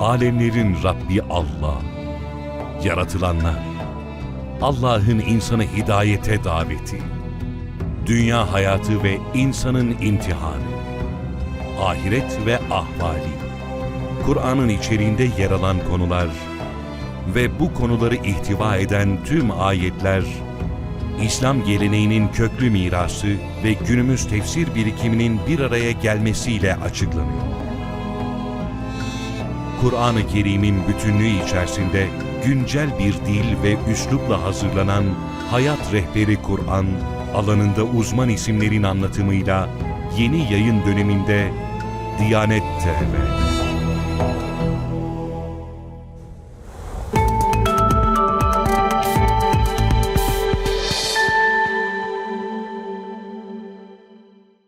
Alemlerin Rabbi Allah. Yaratılanlar. Allah'ın insanı hidayete daveti. Dünya hayatı ve insanın imtihanı. Ahiret ve ahvali. Kur'an'ın içeriğinde yer alan konular ve bu konuları ihtiva eden tüm ayetler, İslam geleneğinin köklü mirası ve günümüz tefsir birikiminin bir araya gelmesiyle açıklanıyor. Kur'an-ı Kerim'in bütünlüğü içerisinde güncel bir dil ve üslupla hazırlanan Hayat Rehberi Kur'an, alanında uzman isimlerin anlatımıyla yeni yayın döneminde Diyanet TV.